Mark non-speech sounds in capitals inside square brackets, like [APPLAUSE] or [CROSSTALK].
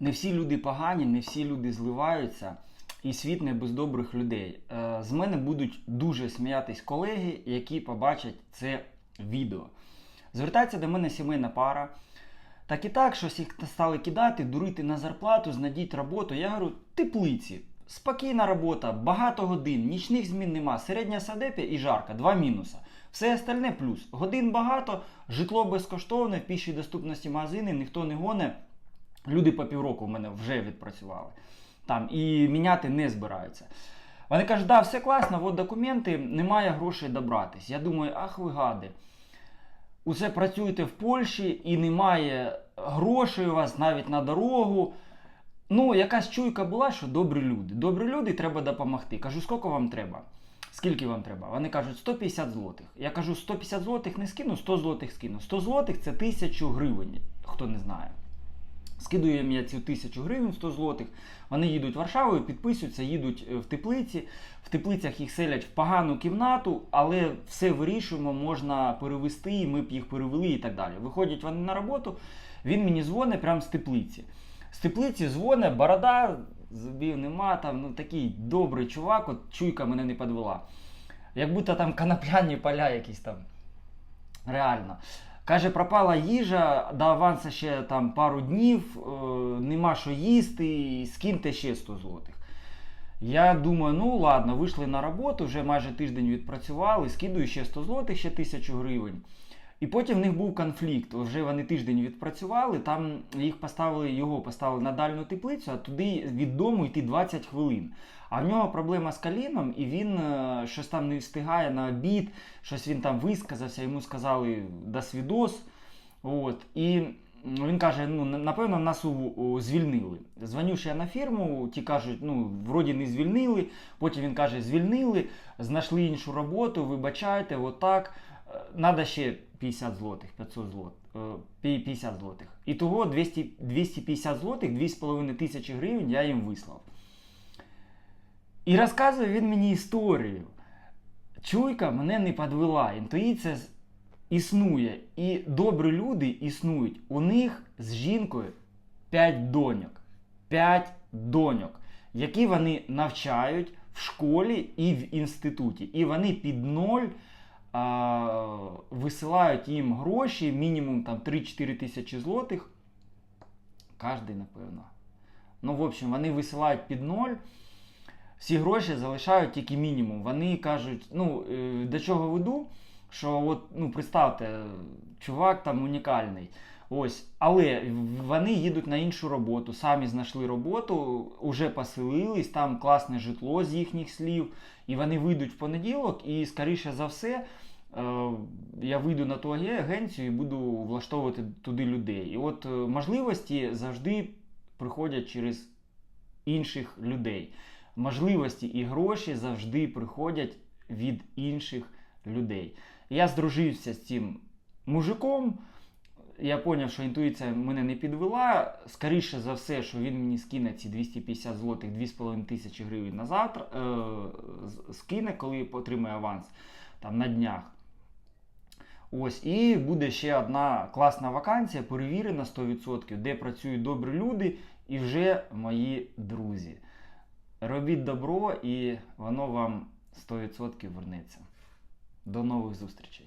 не всі люди погані, не всі люди зливаються, і світ не без добрих людей. Е, З мене будуть дуже сміятись колеги, які побачать це відео. Звертається до мене сімейна пара. Так і так, щось їх стали кидати, дурити на зарплату, знайдіть роботу. Я говорю, теплиці. Спокійна робота, багато годин, нічних змін нема, середня садепі і жарка, два мінуса. Все остальне плюс. Годин багато, житло безкоштовне, в пішій доступності магазини, ніхто не гоне. Люди по півроку в мене вже відпрацювали. Там і міняти не збираються. Вони кажуть, да, все класно, от документи, немає грошей добратись. Я думаю, ах ви гади. Усе працюєте в Польщі і немає грошей у вас навіть на дорогу. Ну, якась чуйка була, що добрі люди. Добрі люди, треба допомогти. Кажу, скільки вам треба? Скільки вам треба? Вони кажуть, 150 злотих. Я кажу, 150 злотих не скину, 100 злотих скину. 100 злотих це 1000 гривень, хто не знає. Скидую їм я цю 1000 гривень 100 злотих. Вони їдуть в Варшаву, підписуються, їдуть е, в теплиці. В теплицях їх селять в погану кімнату, але все вирішуємо, можна перевести, ми б їх перевели і так далі. Виходять вони на роботу, він мені дзвонить прямо з теплиці. З теплиці дзвонить, борода, зубів нема, там ну такий добрий чувак, от чуйка мене не підвела. Як будто там [LAUGHS] конопляні поля якісь там. Реально. Каже, пропала їжа, до аванса ще там пару днів, е, нема що їсти, скиньте ще 100 злотих. Я думаю, ну ладно, вийшли на роботу, вже майже тиждень відпрацювали, скидую ще 100 злотих, ще 1000 гривень. І потім в них був конфлікт. Вже вони тиждень відпрацювали, там їх поставили, його поставили на дальню теплицю, а туди від дому йти 20 хвилин. А в нього проблема з коліном, і він е, щось там не встигає на обід, щось він там висказався, йому сказали до свідос. От. І він каже: ну, напевно, нас звільнили. Дзвоню ще на фірму, ті кажуть, ну, вроді не звільнили. Потім він каже, звільнили, знайшли іншу роботу, вибачайте, отак. Е, Надо ще 50 злотих, 500 злот, е, 50 злотих. І того 200, 250 злотих, 2,5 тисячі гривень я їм вислав. І розказує він мені історію. Чуйка мене не підвела, інтуїція існує. І добрі люди існують. У них з жінкою 5 доньок. 5 доньок, які вони навчають в школі і в інституті. І вони під ноль а, висилають їм гроші, мінімум там 3-4 тисячі злотих. Кожний, напевно. Ну, в общем, вони висилають під ноль. Всі гроші залишають тільки мінімум. Вони кажуть, ну, е, до чого веду, що от, ну, представте, чувак там унікальний. Ось, але вони їдуть на іншу роботу, самі знайшли роботу, уже поселились, там класне житло з їхніх слів, і вони вийдуть в понеділок, і скоріше за все. е, Я вийду на ту агенцію і буду влаштовувати туди людей. І от е, можливості завжди приходять через інших людей. Можливості і гроші завжди приходять від інших людей. Я здружився з цим мужиком. Я зрозумів, що інтуїція мене не підвела. Скоріше за все, що він мені скине ці 250 злотих, 2,5 тисячі гривень на завтра. Е, скине, коли отримає аванс там, на днях. Ось, і буде ще одна класна вакансія, перевірена 100%, де працюють добрі люди і вже мої друзі. Робіть добро, і воно вам 100% вернеться. До нових зустрічей!